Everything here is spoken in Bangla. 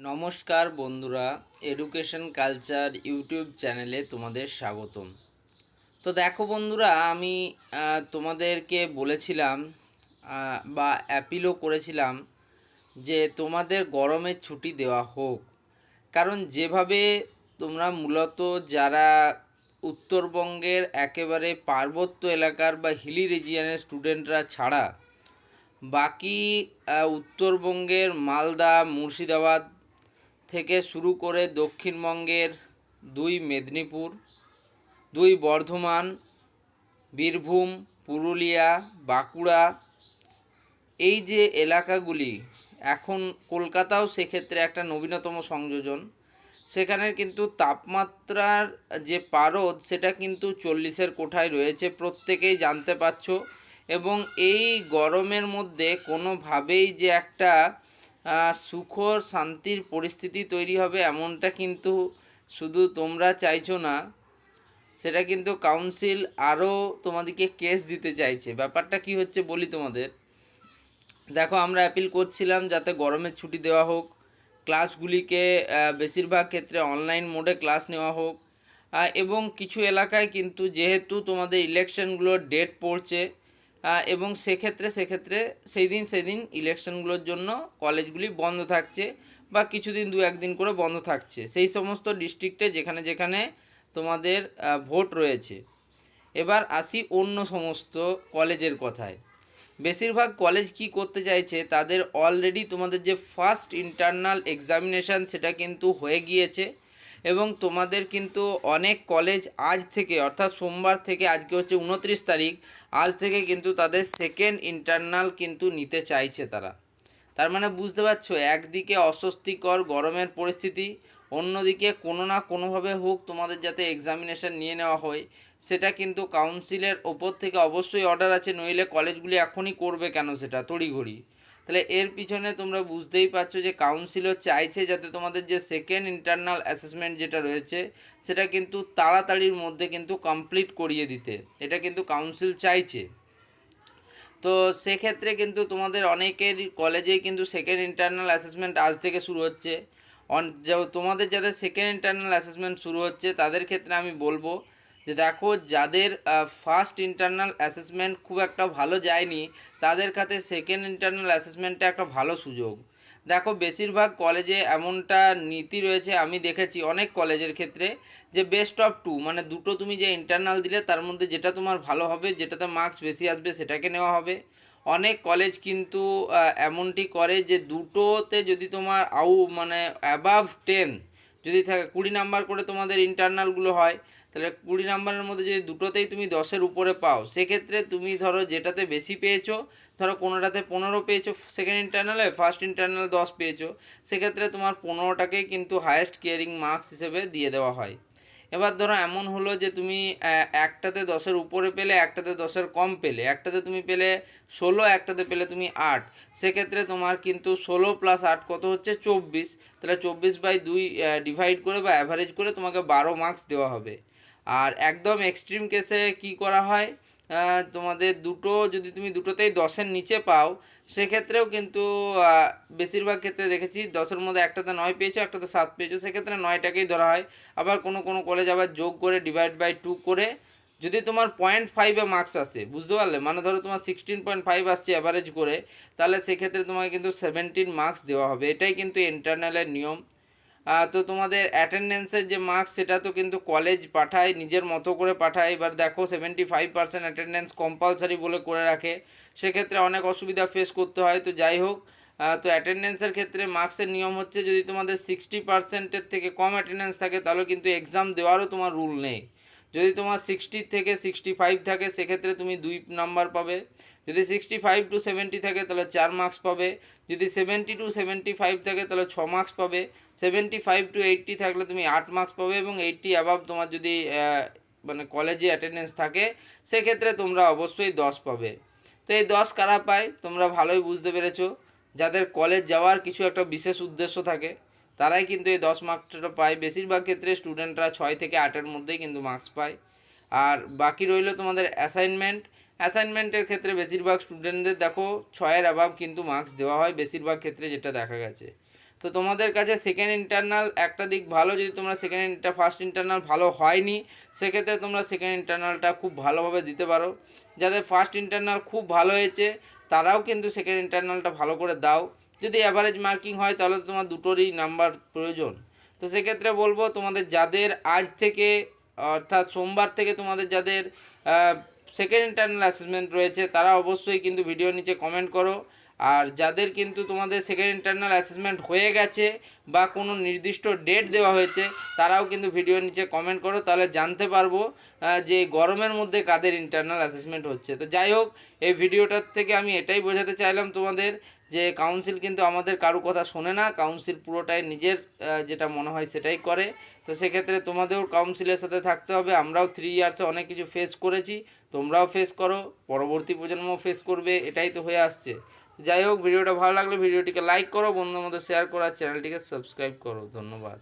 নমস্কার বন্ধুরা এডুকেশন কালচার ইউটিউব চ্যানেলে তোমাদের স্বাগতম। তো দেখো বন্ধুরা, আমি তোমাদেরকে বলেছিলাম বা অ্যাপিলও করেছিলাম যে তোমাদের গরমের ছুটি দেওয়া হোক। কারণ যেভাবে তোমরা মূলত যারা উত্তরবঙ্গের একেবারে পার্বত্য এলাকার বা হিলি রিজিয়নের স্টুডেন্টরা ছাড়া, বাকি উত্তরবঙ্গের মালদা, মুর্শিদাবাদ থেকে শুরু করে দক্ষিণবঙ্গের দুই মেদিনীপুর, দুই বর্ধমান, বীরভূম, পুরুলিয়া, বাঁকুড়া, এই যে এলাকাগুলি, এখন কলকাতাও সেক্ষেত্রে একটা নবীনতম সংযোজন। সেখানের কিন্তু তাপমাত্রার যে পারদ, সেটা কিন্তু চল্লিশের কোঠায় রয়েছে, প্রত্যেকেই জানতে পারছ। এবং এই গরমের মধ্যে কোনোভাবেই যে একটা সুখর শান্তির পরিস্থিতি তৈরি হবে এমনটা কিন্তু শুধু তোমরা চাইছো না, সেটা কিন্তু কাউন্সিল আরও তোমাদেরকে কেস দিতে চাইছে। ব্যাপারটা কি হচ্ছে বলি তোমাদের? দেখো, আমরা অ্যাপিল করছিলাম যাতে গরমের ছুটি দেওয়া হোক ক্লাসগুলিকে বেশিরভাগ ক্ষেত্রে অনলাইন মোডে ক্লাস নেওয়া হোক এবং কিছু এলাকায় কিন্তু যেহেতু তোমাদের ইলেকশনগুলোর ডেট পড়ছে এবং সেক্ষেত্রে সেক্ষেত্রে সেই দিন সেদিন ইলেকশনগুলোর জন্য কলেজগুলি বন্ধ থাকছে বা কিছুদিন দু একদিন করে বন্ধ থাকছে। সেই সমস্ত ডিস্ট্রিক্টে যেখানে যেখানে তোমাদের ভোট রয়েছে। এবার আসি অন্য সমস্ত কলেজের কথায়। বেশিরভাগ কলেজ কি করতে চাইছে, তাদের অলরেডি তোমাদের যে ফার্স্ট ইন্টারনাল এক্সামিনেশান সেটা কিন্তু হয়ে গিয়েছে। এবং তোমাদের কিন্তু অনেক কলেজ আজ থেকে, অর্থাৎ সোমবার থেকে, আজকে হচ্ছে উনত্রিশ তারিখ, আজ থেকে কিন্তু তাদের সেকেন্ড ইন্টারনাল কিন্তু নিতে চাইছে তারা। তার মানে বুঝতে পারছ, একদিকে অস্বস্তিকর গরমের পরিস্থিতি, অন্যদিকে কোনো না কোনোভাবে হোক তোমাদের যাতে এক্সামিনেশন নিয়ে নেওয়া হয়, সেটা কিন্তু কাউন্সিলের ওপর থেকে অবশ্যই অর্ডার আছে, নইলে কলেজগুলি এখনই করবে কেন সেটা, তড়িঘড়ি। তাহলে এর পিছনে তোমরা বুঝতেই পারছ যে কাউন্সিলও চাইছে যাতে তোমাদের যে সেকেন্ড ইন্টারনাল অ্যাসেসমেন্ট যেটা রয়েছে, সেটা কিন্তু তাড়াতাড়ির মধ্যে কিন্তু কমপ্লিট করিয়ে দিতে। এটা কিন্তু কাউন্সিল চাইছে। তো সেক্ষেত্রে কিন্তু তোমাদের অনেকের কলেজেই কিন্তু সেকেন্ড ইন্টারনাল অ্যাসেসমেন্ট আজ থেকে শুরু হচ্ছে। অন তোমাদের যাদের সেকেন্ড ইন্টারনাল অ্যাসেসমেন্ট শুরু হচ্ছে, তাদের ক্ষেত্রে আমি বলব যে দেখো যাদের ফার্স্ট ইন্টারনাল অ্যাসেসমেন্ট খুব একটা ভালো যায়নি, তাদের কাছে সেকেন্ড ইন্টারনাল অ্যাসেসমেন্টটা একটা ভালো সুযোগ। দেখো বেশিরভাগ কলেজে এমনটা নীতি রয়েছে, আমি দেখেছি অনেক কলেজের ক্ষেত্রে, যে বেস্ট অফ টু মানে দুটো তুমি যে ইন্টারনাল দিলে, তার মধ্যে যেটা তোমার ভালো হবে, যেটাতে মার্কস বেশি আসবে, সেটাকে নেওয়া হবে। অনেক কলেজ কিন্তু এমনটি করে যে দুটোতে যদি তোমার আউ মানে অ্যাবাভ টেন যদি থাকে কুড়ি নাম্বার করে তোমাদের ইন্টারনালগুলো হয়, তাহলে কুড়ি নাম্বারের মধ্যে যদি দুটোতেই তুমি দশের উপরে পাও, সেক্ষেত্রে তুমি ধরো যেটাতে বেশি পেয়েছ, ধরো কোনোটাতে পনেরো পেয়েছ সেকেন্ড ইন্টারনালে ফার্স্ট ইন্টারনাল দশ পেয়েছ, সেক্ষেত্রে তোমার পনেরোটাকেই কিন্তু হায়েস্ট কেয়ারিং মার্কস হিসেবে দিয়ে দেওয়া হয়। এবার ধরো এমন হলো যে তুমি একটাতে দশের উপরে পেলে, একটাতে দশের কম পেলে, একটাতে তুমি পেলে ষোলো, একটাতে পেলে তুমি আট। সেক্ষেত্রে তোমার কিন্তু ষোলো প্লাস আট কত হচ্ছে? চব্বিশ। তাহলে চব্বিশ বাই দুই ডিভাইড করে বা অ্যাভারেজ করে তোমাকে বারো মার্কস দেওয়া হবে। আর একদম এক্সট্রিম কেসে কি করা হয়? তোমাদের দুটো, যদি তুমি দুটোতেই দশের নিচে পাও, সেক্ষেত্রেও কিন্তু বেশিরভাগ ক্ষেত্রে দেখেছি দশের মধ্যে একটাতে নয় পেয়েছ, একটাতে সাত পেয়েছ, সেক্ষেত্রে নয়টাকেই ধরা হয়। আবার কোনো কোনো কলেজ আবার যোগ করে ডিভাইড বাই টু করে, যদি তোমার পয়েন্ট ফাইভে মার্কস আসে, বুঝতে পারলে? মানে ধরো তোমার সিক্সটিন পয়েন্ট ফাইভ আসছে অ্যাভারেজ করে, তাহলে সেক্ষেত্রে তোমাকে কিন্তু সেভেন্টিন মার্কস দেওয়া হবে। এটাই কিন্তু ইন্টারনালের নিয়ম। তো তোমাদের অ্যাটেন্ডেন্সের যে মার্কস সেটা তো কিন্তু কলেজ পাঠায়, নিজের মতো করে পাঠায়। এবার দেখো seventy five percent attendance compulsory বলে করে রাখে। সেক্ষেত্রে অনেক অসুবিধা ফেস করতে হয়। তো যাই হোক তো অ্যাটেন্ডেন্সের ক্ষেত্রে মার্কসের নিয়ম হচ্ছে, যদি তোমাদের সিক্সটি পার্সেন্টের থেকে কম অ্যাটেন্ডেন্স থাকে, তাহলে কিন্তু এক্সাম দেওয়ারও তোমার রুল নেই। যদি তোমার সিক্সটি থেকে সিক্সটি ফাইভ থাকে, সেক্ষেত্রে তুমি দুই নাম্বার পাবে। যদি সিক্সটি ফাইভ টু সেভেন্টি থাকে, তাহলে চার মার্কস পাবে। যদি সেভেন্টি টু সেভেন্টি ফাইভ থাকে, তাহলে ছ মার্কস পাবে। সেভেন্টি ফাইভ টু এইট্টি থাকলে তুমি আট মার্কস পাবে এবং এইট্টি অ্যাবাভ তোমার যদি মানে কলেজে অ্যাটেন্ডেন্স থাকে, সেক্ষেত্রে তোমরা অবশ্যই দশ পাবে। তো এই দশ কারা পায়, তোমরা ভালোই বুঝতে পেরেছ। যাদের কলেজ যাওয়ার কিছু একটা বিশেষ উদ্দেশ্য থাকে, তারাই কিন্তু এই দশ মার্কসটা পায়। বেশিরভাগ ক্ষেত্রে স্টুডেন্টরা ছয় থেকে আটের মধ্যেই কিন্তু মার্কস পায়। আর বাকি রইল তোমাদের অ্যাসাইনমেন্ট অ্যাসাইনমেন্টের ক্ষেত্রে বেশিরভাগ স্টুডেন্টদের দেখো, ছয়ের অ্যাভাব কিন্তু মার্কস দেওয়া হয়। বেশিরভাগ ক্ষেত্রে যেটা দেখা গেছে। তো তোমাদের কাছে সেকেন্ড ইন্টারনাল একটা দিক ভালো, যদি তোমরা সেকেন্ড ইন্টার ফার্স্ট ইন্টারনাল ভালো হয়নি, সেক্ষেত্রে তোমরা সেকেন্ড ইন্টারনালটা খুব ভালোভাবে দিতে পারো। যাদের ফার্স্ট ইন্টারনাল খুব ভালো হয়েছে, তারাও কিন্তু সেকেন্ড ইন্টারনালটা ভালো করে দাও। যদি অ্যাভারেজ মার্কিং হয়, তাহলে তোমার দুটোরই নাম্বার প্রয়োজন। তো সেক্ষেত্রে বলব, তোমাদের যাদের আজ থেকে, অর্থাৎ সোমবার থেকে তোমাদের যাদের সেকেন্ড ইন্টারনাল অ্যাসেসমেন্ট রয়েছে, তারা অবশ্যই কিন্তু ভিডিও নিচে কমেন্ট করো। আর যাদের কিন্তু তোমাদের সেকেন্ড ইন্টারনাল অ্যাসেসমেন্ট হয়ে গেছে বা কোনো নির্দিষ্ট ডেট দেওয়া হয়েছে, তারাও কিন্তু ভিডিও নিচে কমেন্ট করো, তাহলে জানতে পারব যে গরমের মধ্যে কাদের ইন্টারনাল অ্যাসেসমেন্ট হচ্ছে। তো যাই হোক, এই ভিডিওটার থেকে আমি এটাই বোঝাতে চাইলাম তোমাদের যে কাউন্সিল কিন্তু আমাদের কারও কথা শোনে না কাউন্সিল পুরোটাই নিজের যেটা মনে হয় সেটাই করে। তো সেক্ষেত্রে তোমাদেরও কাউন্সিলের সাথে থাকতে হবে, আমরাও থ্রি ইয়ার্সে অনেক কিছু ফেস করেছি, তোমরাও ফেস করো, পরবর্তী প্রজন্মও ফেস করবে, এটাই তো হয়ে আসছে। যাই হোক, ভিডিওটা ভালো লাগলে ভিডিওটিকে লাইক করো বন্ধুর মধ্যে শেয়ার করো চ্যানেলটিকে সাবস্ক্রাইব করো। ধন্যবাদ।